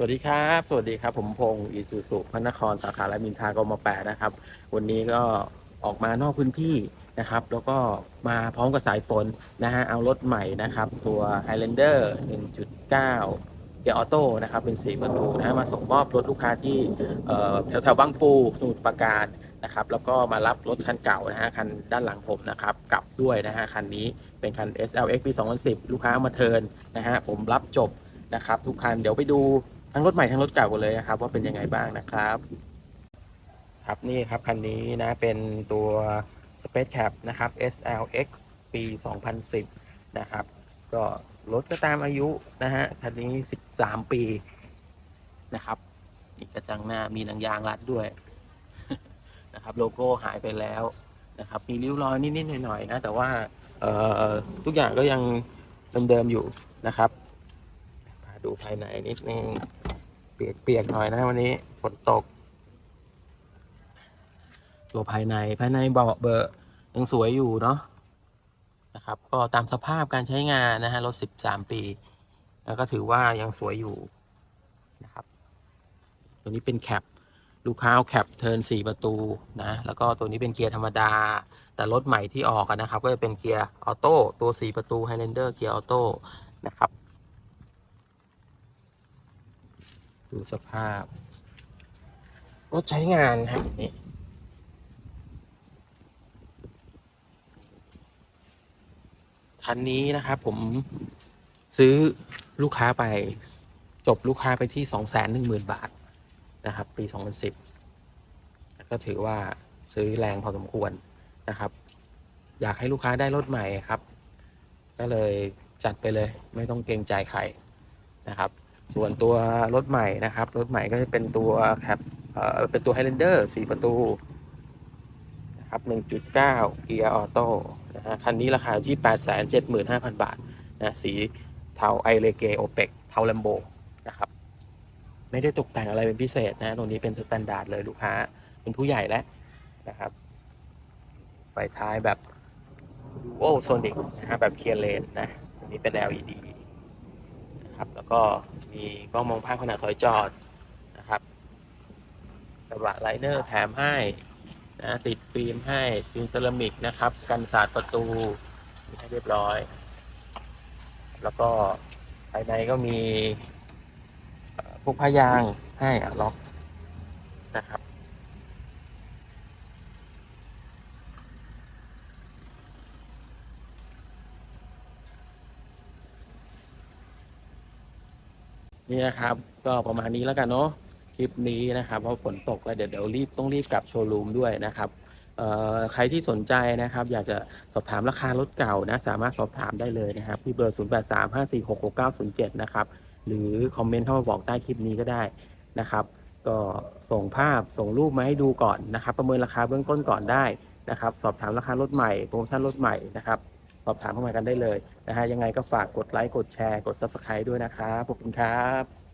สวัสดีครับ สวัสดีครับ ผมพงศ์อิสุสุพระนครสาขารามินทากมแปดนะครับ วันนี้ก็ออกมานอกพื้นที่นะครับ แล้วก็มาพร้อมกับสายฝนนะฮะ เอารถใหม่นะครับ ตัว Highlander 1.9 เกียร์ออโต้นะครับ เป็น4ประตูนะฮะมาส่งมอบรถลูกค้าที่แถวแถวบางปู สมุทรปราการนะครับ แล้วก็มารับรถคันเก่านะฮะ คันด้านหลังผมนะครับ กลับด้วยนะฮะ คันนี้เป็นคัน SLX ปี 2010 ลูกค้ามาเทินนะฮะ ผมรับจบนะครับทุกคัน เดี๋ยวไปดู ทั้งรถใหม่ทั้งรถเก่ากันเลยนะครับ ว่าเป็นยังไงบ้างนะครับ ครับนี่ครับคันนี้นะเป็นตัว Space Cap นะครับ SLX ปี 2010 นะครับ ก็รถก็ตามอายุนะฮะคันนี้ 13 ปีนะครับมีกระจังหน้ามีหนังยางรัดด้วยนะครับ โลโก้หายไปแล้วนะครับ มีริ้วรอยนิดๆหน่อยๆนะ แต่ว่าทุกอย่างก็ยังเดิมๆอยู่นะครับมาดูภายในนิดนึง เปียกๆหน่อยนะวันนี้ฝนตก ตัวภายในภายในเบาะเบอร์ยังสวยอยู่เนาะนะครับ ก็ตามสภาพการใช้งานนะฮะรถ13ปี แล้วก็ถือว่ายังสวยอยู่นะครับ ตัวนี้เป็นแคปลูกค้าเอาแคปเทิร์น4ประตูนะแล้วก็ตัวนี้เป็นเกียร์ธรรมดา แต่รถใหม่ที่ออกนะครับ ก็จะเป็นเกียร์ออโต้ตัว4ประตู Highlander เกียร์ออโต้นะครับ ดูสภาพ รถใช้งานครับนี่คันนี้นะครับ ผมซื้อลูกค้าไป จบลูกค้าไปที่สองแสนหนึ่งหมื่นบาทนะครับ ปีสองพันสิบก็ถือว่าซื้อแรงพอสมควรนะครับ อยากให้ลูกค้าได้รถใหม่ครับ ก็เลยจัดไปเลยไม่ต้องเกรงใจใครนะครับ ส่วนตัวรถใหม่นะครับ รถใหม่ก็จะเป็นตัวแคปเเป็นตัว Highlander 4 ประตูนะครับ 1.9 เกียร์ออโต้นะฮะคันนี้ราคายู่ที่ 875,000 บาทนะสีเทาไอเลเกโอเปกเทาแลมโบนะครับ ไม่ได้ตกแต่งอะไรเป็นพิเศษนะ ตรงนี้เป็นสแตนดาร์ดเลยลูกค้า เป็นผู้ใหญ่แล้วนะครับ ไฟท้ายแบบโอโซนิกนะฮะแบบเคลียร์เลนนะ อันนี้เป็น LED ก็มีกล้องมองภาพขณะถอยจอดนะครับกระบะไลเนอร์แถมให้นะติดฟิล์มให้ฟิล์มเซรามิกนะครับ กันสาดประตูมีให้เรียบร้อย แล้วก็ภายในก็มีพวกพายางให้ล็อกนะครับ นี่นะครับ ก็ประมาณนี้แล้วกันเนาะคลิปนี้นะครับเพราะฝนตกแล้วเดี๋ยวเดี๋ยวรีบต้องรีบกลับโชว์รูมด้วยนะครับใครที่สนใจนะครับ อยากจะสอบถามราคารถเก่านะสามารถสอบถามได้เลยนะครับที่เบอร์ 0 8 3 5 4 6 6 9 0 7 นะครับ หรือคอมเมนต์เข้ามาบอกใต้คลิปนี้ก็ได้นะครับ ก็ส่งภาพส่งรูปมาให้ดูก่อนนะครับ ประเมินราคาเบื้องต้นก่อนได้นะครับ สอบถามราคารถใหม่โปรโมชั่นรถใหม่นะครับ อบถามเข้ามากันได้เลยนะฮะยังไงก็ฝากกดไลค์กดแชร์กด subscribe ด้วยนะครับขอบคุณครับ